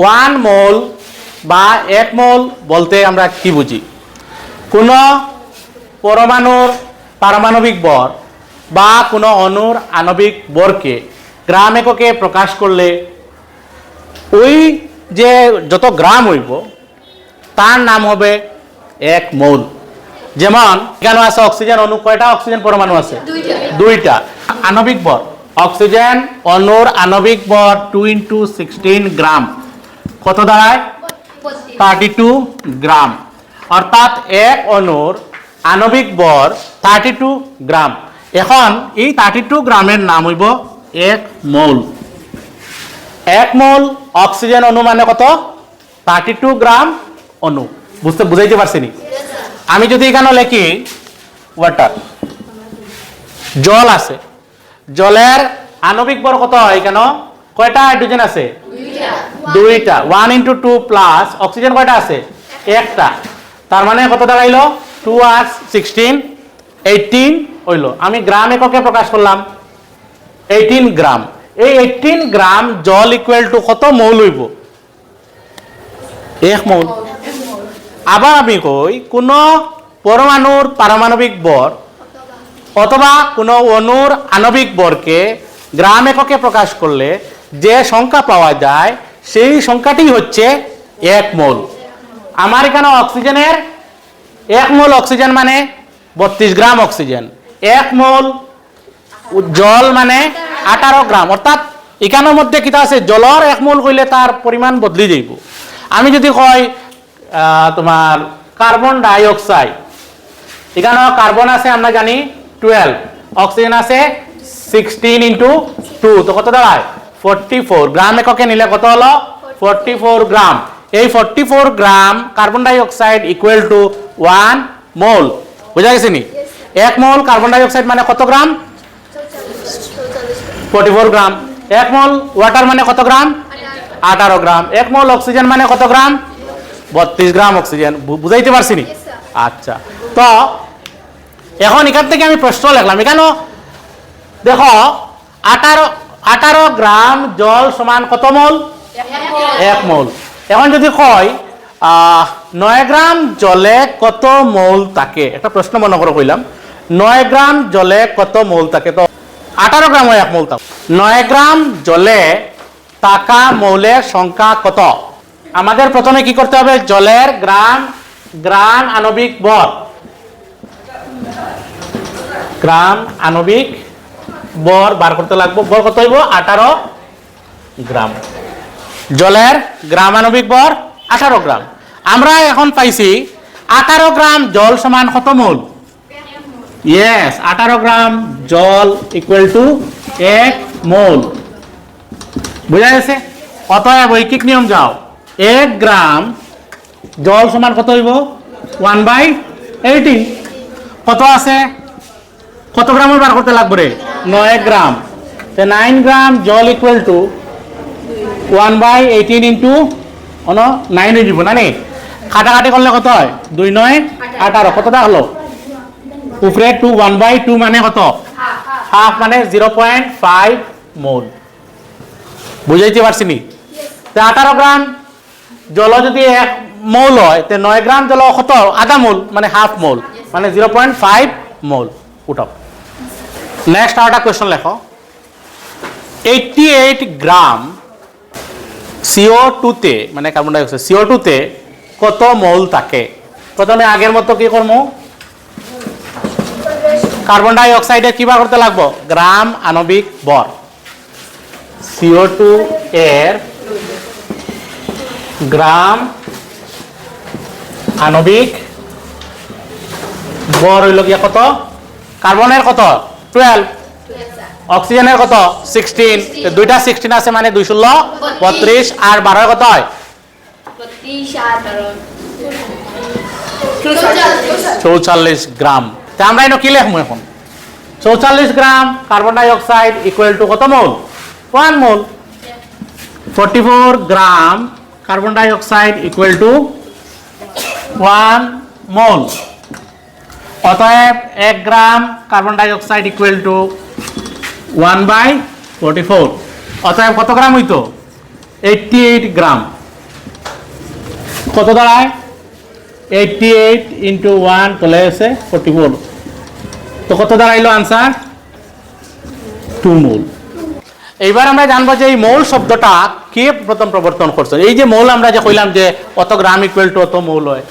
One mole বা এক মোল বলতে আমরা কি বুঝি? কোনো পরমাণুর পারমাণবিক বর বা কোনো অণুর আণবিক বরকে গ্রাম এককে প্রকাশ করলে ওই যে যত গ্রাম হইব তার নাম হবে এক মৌল। যেমন এখানে আছে অক্সিজেন অণু কয়টা অক্সিজেন পরমাণু আছে? দুইটা। আণবিক বর। অক্সিজেন অণুর আণবিক বর টু ইন্টু সিক্সটিন গ্রাম। কত দাঁড়ায়? Thirty two gram. অর্থাৎ এক অণুর আণবিক বর থার্টি টু গ্রাম। এখন এই থার্টি টু গ্রামের নাম হইব এক মৌল। এক মৌল অক্সিজেন অণু মানে কত? থার্টি টু গ্রাম অণু। বুঝতে বুঝাইতে পারছি নি? আমি যদি এখানে লিখি ওয়াটার জল আছে। জলের আণবিক বর কত হয় এখানে? কয়টা হাইড্রোজেন আছে? দুইটা। One into two plus oxygen কয়টা আছে? একটা। তার মানে কত দাঁড়াইলো? টু আর সিক্সটিন এইটিন হইল। আমি গ্রাম এককে প্রকাশ করলাম। এইটিন গ্রাম এই এইটিন গ্রাম জল ইকুয়াল টু কত মৌল হইব? এক মৌল। আবার আমি কই কোনো পরমাণুর পারমাণবিক বর অথবা কোনো অণুর আণবিক বরকে গ্রাম এককে প্রকাশ করলে যে সংখ্যা পাওয়া যায় সেই সংখ্যাটি হচ্ছে এক মোল। আমার এখানে অক্সিজেনের এক মোল অক্সিজেন মানে বত্রিশ গ্রাম অক্সিজেন। এক মোল জল মানে আঠারো গ্রাম। অর্থাৎ এখানের মধ্যে কিতা আছে জলর এক মোল কইলে তার পরিমাণ বদলি যাইব। আমি যদি আহ, তোমার কার্বন ডাই অক্সাইড এখানে কার্বন আছে আমরা জানি টুয়েলভ অক্সিজেন আছে সিক্সটিন ইন্টু টু তো কত দাঁড়ায়? ফোরটি ফোর গ্রাম এককে নিলে কত হলো? ফোরটি ফোর গ্রাম এই forty four gram carbon dioxide equal to one mole বুঝা গেছে নি? এক মোল কার্বন ডাই অক্সাইড মানে কত গ্রাম ফোরটি ফোর গ্রাম এক মোল ওয়াটার মানে কত গ্রাম আঠারো গ্রাম এক মোল অক্সিজেন মানে কত গ্রাম বত্রিশ গ্রাম অক্সিজেন বুঝাইতে পারছি নি? আচ্ছা। তো এখন এখান থেকে আমি প্রশ্ন লিখলাম। এখানে দেখো আঠারো আঠারো গ্রাম জল সমান কত মোল? এক মোল। এখন যদি কয় নয় গ্রাম জলে কত মোল থাকে? একটা প্রশ্ন মনে করে কইলাম। নয় গ্রাম জলে কত মোল থাকে? তো আঠারো গ্রাম এক মোল থাকে। নয় গ্রাম জলে টাকা মৌলের সংখ্যা কত? আমাদের প্রথমে কি করতে হবে? জলের গ্রাম গ্রাম আণবিক বর গ্রাম আণবিক বর বার করতে লাগবো। বর কত হইব? আঠারো গ্রাম। জলের গ্রাম আণবিক বর আঠারো গ্রাম। আমরা এখন পাইছি আঠারো গ্রাম জল সমান কত মোল? ইয়েস আঠারো গ্রাম জল ইকুয়াল টু এক মোল। বুঝা গেছে? অতএব ঐকিক নিয়ম যাও। এক গ্রাম জল সমান কত হইব? One by eighteen. কত আছে? কত গ্রামের বার করতে লাগবে রে? নয় গ্রাম। তে নাইন গ্রাম জল equal to one by eighteen into on nine হয়ে যাব না নি? কাটাকাটি করলে কত হয়? দুই নয়, আঠারো। কতটা হলো? উপরে টু ওয়ান বাই টু মানে কত? হাফ মানে জিরো পয়েন্ট ফাইভ মোল। বুঝাইতে পারছি নি? তে আঠারো গ্রাম জল যদি এক মৌল হয়, তে নয় গ্রাম জল কত? আধা মোল মানে হাফ মোল মানে জিরো পয়েন্ট ফাইভ মোল। উঠাও। নেক্সট আর একটা কোয়েশ্চন লেখো এইটটি এইট গ্রাম সিও টুতে মানে কার্বন ডাই অক্সাইড সিও টুতে কত মোল থাকে? প্রথমে আগের মতো কি করব? কার্বন ডাই অক্সাইডে কি করতে লাগবো? গ্রাম আণবিক বর। সিও টু এর গ্রাম আণবিক বর হইল গিয়া কত? কার্বনের কত? টুয়েলভ অক্সিজেনের কত? সিক্সটিন দুইটা সিক্সটিন আছে মানে দুই ষোলো বত্রিশ। আর বারো কত হয়? চৌচল্লিশ। গ্রাম। তা আমরা এটা কি লিখব এখন? চৌচল্লিশ gram carbon dioxide equal to কত মোল? One mole. Forty four gram carbon dioxide equal to one mole. অতএব এক gram carbon dioxide equal to one by forty four অতএব কত গ্রাম হইতো? Eighty eight gram. কত দাঁড়ায়? এইটটি এইট ইন্টু ওয়ান করলে আছে ফোর্টি ফোর তো কত দাঁড়াইলো আনসার টু মূল এইবার আমরা জানব যে এই মৌল শব্দটা কে প্রথম প্রবর্তন করছে। এই যে মৌল আমরা যে কইলাম যে অত গ্রাম ইকুয়াল টু অত মৌল হয়।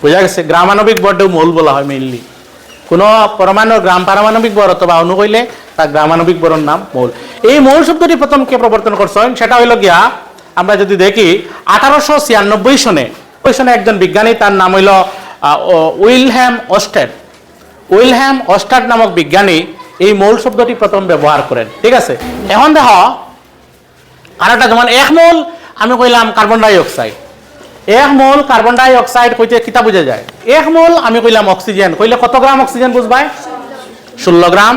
বোঝা গেছে গ্রামাণবিক বর্ডেও মৌল বলা হয় মেইনলি কোনো পরমাণুর গ্রাম পারমাণবিক বর অথবা অণু কইলে তার গ্রামাণবিক বরের নাম মৌল। এই মৌল শব্দটি প্রথম কে প্রবর্তন করছেন সেটা হইল গিয়া আমরা যদি দেখি আঠারোশো ছিয়ানব্বই সনে ওই সনে একজন বিজ্ঞানী, তার নাম হইল উইলহ্যাম অস্টেড উইলহ্যাম অস্টাড নামক বিজ্ঞানী এই মৌল শব্দটি প্রথম ব্যবহার করেন। ঠিক আছে? এখন দেখ আর একটা যেমন, এক মৌল, আমি কইলাম কার্বন ডাই অক্সাইড। এক মোল কার্বন ডাই অক্সাইড কইতে কিতা বুঝা যায়? এক মোল, আমি কইলাম অক্সিজেন কইলে কত গ্রাম অক্সিজেন বুঝবাই? ষোলো গ্রাম।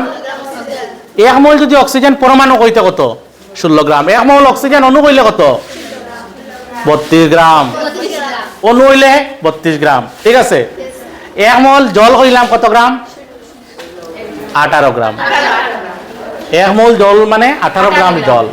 এক মোল যদি অক্সিজেন পরমাণু কইতে কত? ষোলো গ্রাম। এক মোল অক্সিজেন অণু কইলে কত? বত্রিশ গ্রাম। অণু হইলে বত্রিশ গ্রাম। ঠিক আছে? এক মোল জল কইলাম কত গ্রাম? আঠারো গ্রাম। এক মোল জল মানে আঠারো গ্রাম জল।